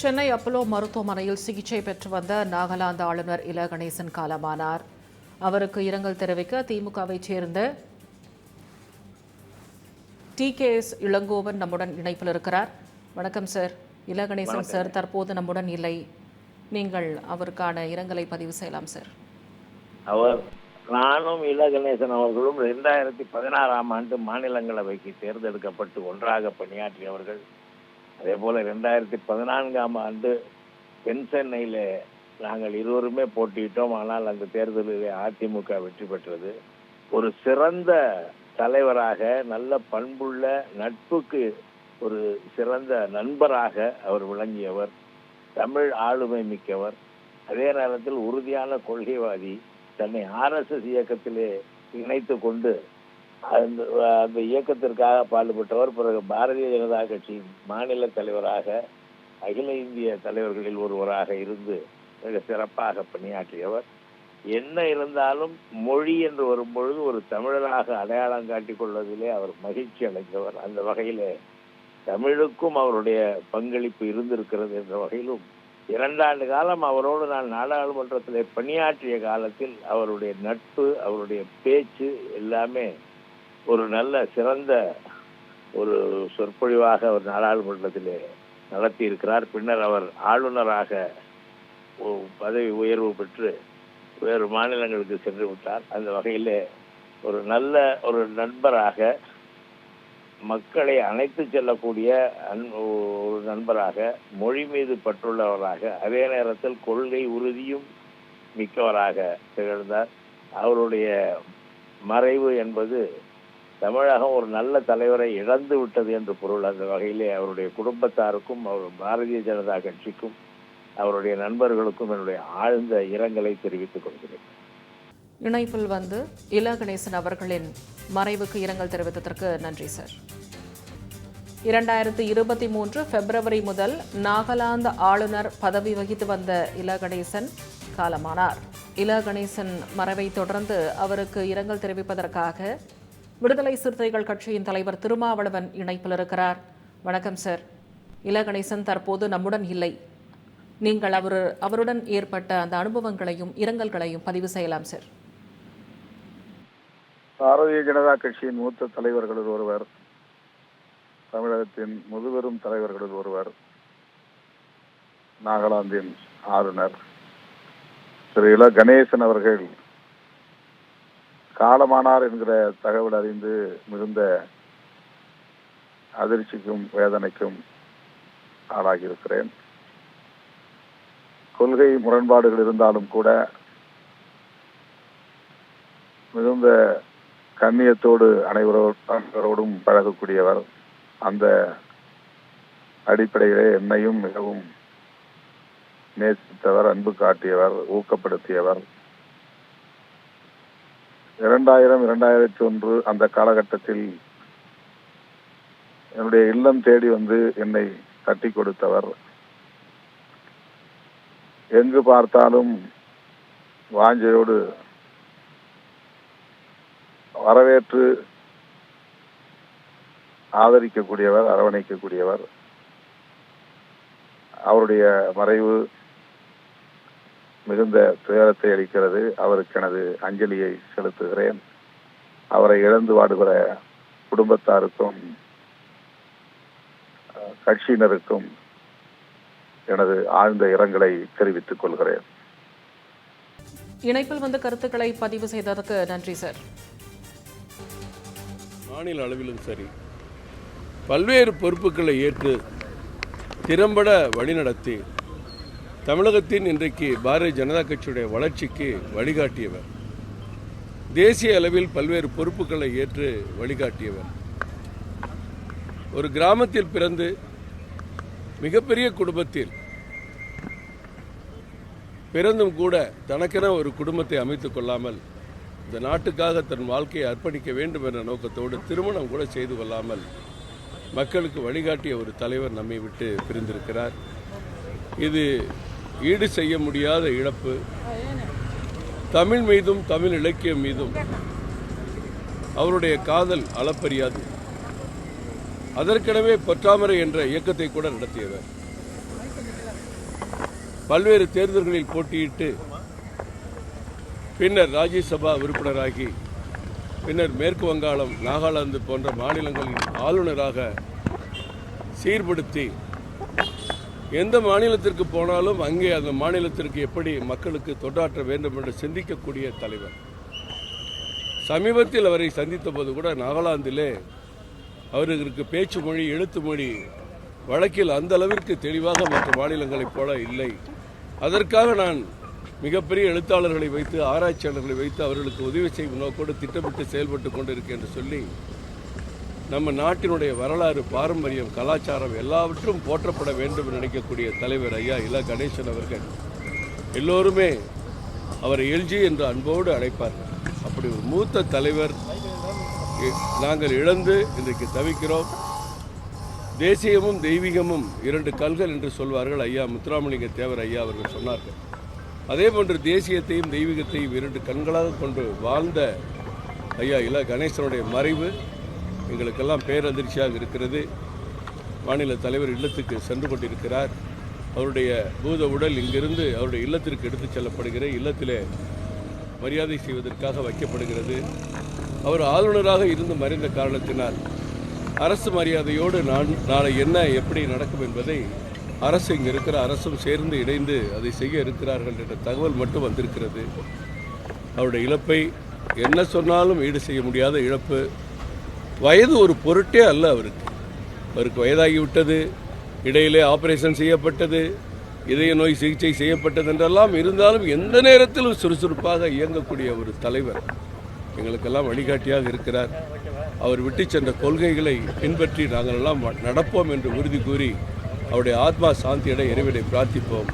Chennai Apollo மருத்துவமனையில் சிகிச்சை பெற்று வந்த நாகாலாந்து ஆளுநர் இல கணேசன் காலமானார். அவருக்கு இரங்கல் தெரிவிக்க திமுகவைச் சேர்ந்த டி கே எஸ் இளங்கோவன் நம்முடன் இணைப்பில் இருக்கிறார். வணக்கம் சார். இல கணேசன் சார் தற்போது நம்முடன் இல்லை. நீங்கள் அவருக்கான இரங்கலை பதிவு செய்யலாம் சார். அவர் நானும் இல கணேசன் அவர்களும் ரெண்டாயிரத்தி பதினாறாம் ஆண்டு மாநிலங்களவைக்கு தேர்ந்தெடுக்கப்பட்டு ஒன்றாக பணியாற்றியவர்கள். அதே போல ரெண்டாயிரத்தி பதினான்காம் ஆண்டு பென்சென்னையிலே நாங்கள் இருவருமே போட்டியிட்டோம். ஆனால் அந்த தேர்தலில் அதிமுக வெற்றி பெற்றது. ஒரு சிறந்த தலைவராக நல்ல பண்புள்ள நட்புக்கு ஒரு சிறந்த நண்பராக அவர் விளங்கியவர். தமிழ் ஆளுமை மிக்கவர். அதே நேரத்தில் உறுதியான கொள்கைவாதி தன்னை ஆர்எஸ்எஸ் இயக்கத்திலே இணைத்து கொண்டு அந்த அந்த இயக்கத்திற்காக பாடுபட்டவர் பிறகு பாரதிய ஜனதா கட்சியின் மாநில தலைவராக அகில இந்திய தலைவர்களில் ஒருவராக இருந்து மிக சிறப்பாக பணியாற்றியவர். என்ன இருந்தாலும் மொழி என்று வரும்பொழுது ஒரு தமிழராக அடையாளம் காட்டிக் கொள்வதிலே அவர் மகிழ்ச்சி அடைந்தவர். அந்த வகையிலே தமிழுக்கும் அவருடைய பங்களிப்பு இருந்திருக்கிறது என்ற வகையிலும் இரண்டாண்டு காலம் அவரோடு நான் நாடாளுமன்றத்தில் பணியாற்றிய காலத்தில் அவருடைய நட்பு அவருடைய பேச்சு எல்லாமே ஒரு நல்ல சிறந்த ஒரு சொற்பொழிவாக அவர் நாடாளுமன்றத்திலே நடத்தி இருக்கிறார் பின்னர் அவர் ஆளுநராக பதவி உயர்வு பெற்று வேறு மாநிலங்களுக்கு சென்று விட்டார். அந்த வகையிலே ஒரு நல்ல ஒரு நண்பராக மக்களை அணைத்து செல்லக்கூடிய அன்- ஒரு நண்பராக மொழி மீது பற்றுள்ளவராக அதே நேரத்தில் கொள்கை உறுதியும் மிக்கவராக திகழ்ந்தார். அவருடைய மறைவு என்பது தமிழகம் ஒரு நல்ல தலைவரை இழந்து விட்டது என்று பொருள். அந்த வகையிலே அவருடைய குடும்பத்தாருக்கும் அவர் பாரதிய ஜனதா கட்சிக்கும் அவருடைய நண்பர்களுக்கும் என்னுடைய ஆழ்ந்த இரங்கலை தெரிவித்துக் கொள்கிறேன். இணைப்பில் வந்து இல கணேசன் அவர்களின் மறைவுக்கு இரங்கல் தெரிவித்ததற்கு நன்றி சார். இரண்டாயிரத்தி இருபத்தி மூன்று பிப்ரவரி முதல் நாகாலாந்து ஆளுநர் பதவி வகித்து வந்த இல கணேசன் காலமானார். இல கணேசன் மறைவை தொடர்ந்து அவருக்கு இரங்கல் தெரிவிப்பதற்காக விடுதலை சிறுத்தைகள் கட்சியின் தலைவர் திருமாவளவன் இணைப்பில் இருக்கிறார். வணக்கம் சார். இல கணேசன் தற்போது நம்முடன் இல்லை. நீங்கள் அவர் அவருடன் ஏற்பட்ட அந்த அனுபவங்களையும் இரங்கல்களையும் பதிவு செய்யலாம் சார். பாரதிய ஜனதா கட்சியின் மூத்த தலைவர்களில் ஒருவர் தமிழகத்தின் முதுபெரும் தலைவர்களில் ஒருவர் நாகாலாந்தின் ஆளுநர் திரு இல கணேசன் அவர்கள் காலமானார் என்கிற தகவல் அறிந்து மிகுந்த அதிர்ச்சிக்கும் வேதனைக்கும் ஆளாகியிருக்கிறேன். கொள்கை முரண்பாடுகள் இருந்தாலும் கூட மிகுந்த கண்ணியத்தோடு அனைவரோடும் பழகக்கூடியவர். அந்த அடிப்படையிலே என்னையும் மிகவும் நேசித்தவர் அன்பு காட்டியவர் ஊக்கப்படுத்தியவர். இரண்டாயிரம் இரண்டாயிரத்தி ஒன்று அந்த காலகட்டத்தில் என்னுடைய இல்லம் தேடி வந்து என்னை தட்டி கொடுத்தவர். எங்கு பார்த்தாலும் வாஞ்சையோடு வரவேற்று ஆதரிக்கக்கூடியவர் அரவணைக்கக்கூடியவர். அவருடைய மறைவு மிகுந்த துயரத்தை அளிக்கிறது. அவருக்கு எனது அஞ்சலியை செலுத்துகிறேன். அவரை இழந்து வாடுகிற குடும்பத்தாருக்கும் கட்சியினருக்கும் எனது ஆழ்ந்த இரங்கலை தெரிவித்துக் கொள்கிறேன். இணைப்பில் வந்து கருத்துக்களை பதிவு செய்ததற்கு நன்றி சார். மாநில அளவிலும் சரி. பல்வேறு பொறுப்புகளை ஏற்று திறம்பட வழிநடத்தி தமிழகத்தின் இன்றைக்கு பாரதிய ஜனதா கட்சியுடைய வளர்ச்சிக்கு வழிகாட்டியவர். தேசிய அளவில் பல்வேறு பொறுப்புகளை ஏற்று வழிகாட்டியவர். ஒரு கிராமத்தில் பிறந்து மிகப்பெரிய குடும்பத்தில் பிறந்தும் கூட தனக்கென ஒரு குடும்பத்தை அமைத்துக் கொள்ளாமல் இந்த நாட்டுக்காக தன் வாழ்க்கையை அர்ப்பணிக்க வேண்டும் என்ற நோக்கத்தோடு திருமணம் கூட செய்து கொள்ளாமல் மக்களுக்கு வழிகாட்டிய ஒரு தலைவர் நம்மை விட்டு பிரிந்திருக்கிறார். இது ஈடு செய்ய முடியாத இழப்பு. தமிழ் மீதும் தமிழ் இலக்கியம் மீதும் அவருடைய காதல் அளப்பரியாது. அதற்கெனவே பொற்றாமரை என்ற இயக்கத்தை கூட நடத்தியவர். பல்வேறு தேர்தல்களில் போட்டியிட்டு பின்னர் ராஜ்யசபா உறுப்பினராகி பின்னர் மேற்கு வங்காளம் நாகாலாந்து போன்ற மாநிலங்களின் ஆளுநராக சீர்படுத்தி எந்த மாநிலத்திற்கு போனாலும் அங்கே அந்த மாநிலத்திற்கு எப்படி மக்களுக்கு தொண்டாற்ற வேண்டும் என்று சிந்திக்கக்கூடிய தலைவர். சமீபத்தில் அவரை சந்தித்த போது கூட நாகாலாந்திலே அவர்களுக்கு பேச்சு மொழி எழுத்து மொழி வழக்கில் அந்த அளவிற்கு தெளிவாக மற்ற மாநிலங்களைப் போல இல்லை. அதற்காக நான் மிகப்பெரிய எழுத்தாளர்களை வைத்து ஆராய்ச்சியாளர்களை வைத்து அவர்களுக்கு உதவி செய்யும் நோக்கோடு திட்டமிட்டு செயல்பட்டு கொண்டிருக்கேன் என்று சொல்லி நம்ம நாட்டினுடைய வரலாறு பாரம்பரியம் கலாச்சாரம் எல்லாவற்றும் போற்றப்பட வேண்டும் என்று நினைக்கக்கூடிய தலைவர் ஐயா இல கணேசன் அவர்கள். எல்லோருமே அவரை எல்ஜி என்று அன்போடு அழைப்பார்கள் அப்படி ஒரு மூத்த தலைவர் நாங்கள் இழந்து இன்றைக்கு தவிக்கிறோம். தேசியமும் தெய்வீகமும் இரண்டு கல்கள் என்று சொல்வார்கள் ஐயா முத்துராமலிங்க தேவர் ஐயா அவர்கள் சொன்னார்கள். அதே போன்று தேசியத்தையும் தெய்வீகத்தையும் இரண்டு கண்களாக கொண்டு வாழ்ந்த ஐயா இல கணேசனுடைய மறைவு எங்களுக்கெல்லாம் பேரதிர்ச்சியாக இருக்கிறது. மாநில தலைவர் இல்லத்துக்கு சென்று கொண்டிருக்கிறார். அவருடைய பூத உடல் இங்கிருந்து அவருடைய இல்லத்திற்கு எடுத்துச் செல்லப்படுகிற இல்லத்திலே மரியாதை செய்வதற்காக வைக்கப்படுகிறது. அவர் ஆளுநராக இருந்து மறைந்த காரணத்தினால் அரசு மரியாதையோடு நான் நாளை என்ன எப்படி நடக்கும் என்பதை அரசு இங்கே இருக்கிற அரசும் சேர்ந்து இணைந்து அதை செய்ய இருக்கிறார்கள் என்ற தகவல் மட்டும் வந்திருக்கிறது. அவருடைய இழப்பை என்ன சொன்னாலும் ஈடு செய்ய முடியாத இழப்பு. வயது ஒரு பொருட்டே அல்ல அவருக்கு. அவருக்கு வயதாகிவிட்டது இடையிலே ஆபரேஷன் செய்யப்பட்டது இதய நோய் சிகிச்சை செய்யப்பட்டது என்றெல்லாம் இருந்தாலும் எந்த நேரத்திலும் சுறுசுறுப்பாக இயங்கக்கூடிய ஒரு தலைவர் எங்களுக்கெல்லாம் வழிகாட்டியாக இருக்கிறார். அவர் விட்டு சென்ற கொள்கைகளை பின்பற்றி நாங்கள் எல்லாம் நடப்போம் என்று உறுதி கூறி அவருடைய ஆத்மா சாந்தியடை இறைவனை பிரார்த்திப்போம்.